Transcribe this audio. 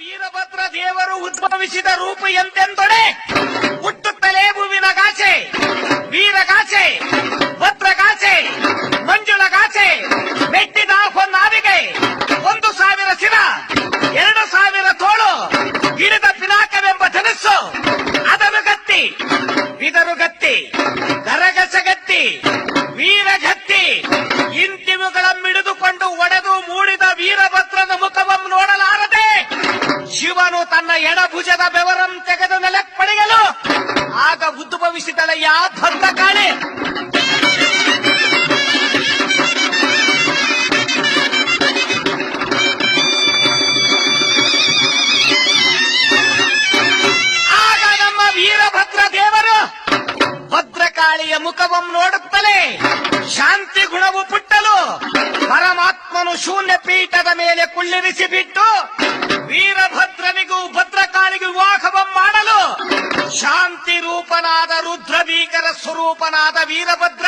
ವೀರಭದ್ರ ದೇವರು ಉದ್ಭವಿಸಿದ ರೂಪ ಎಂತೆಂದೊಡೆ ಹುಟ್ಟುತ್ತಲೇ ಗಾಚೆ ವೀರಗಾಚೆ ಭದ್ರಗಾಚೆ ಮಂಜುಳಗಾಚೆ ಮೆಟ್ಟಿದ ಹೊನ್ನಾವಿಗೆ ಒಂದು ಸಾವಿರ ಶಿರ ಎರಡು ಸಾವಿರ ತೋಳು ಗಿಡದ ಪಿನಾಕವೆಂಬ ಧನಸ್ಸು. ಅದನು ಗತ್ತಿ, ಬಿದರು ಗತ್ತಿ ಗರಗಸಗತ್ತಿ ವೀರಗತ್ತಿ ಇಂತಿವುಗಳನ್ನಿಡಿದುಕೊಂಡು ಒಡೆದು ಮೂಡಿದ ವೀರಭದ್ರನ ಆಗ ಉದ್ಭವಿಸಿದಳ ಯಾ ಭದ್ರ ಕಾಳೆ ಆಗ ನಮ್ಮ ವೀರಭದ್ರ ದೇವರು ಭದ್ರಕಾಳಿಯ ಮುಖವನ್ನು ನೋಡುತ್ತಲೇ ಶಾಂತಿ ಗುಣವು ಪುಟ್ಟಲು ಪರಮಾತ್ಮನು ಶೂನ್ಯ ಪೀಠದ ಮೇಲೆ ಕುಳ್ಳಿರಿಸಿ ಬಿಟ್ಟು ರೂಪನಾದ ರುದ್ರಬೀಕರ ಸ್ವರೂಪನಾದ ವೀರಭದ್ರ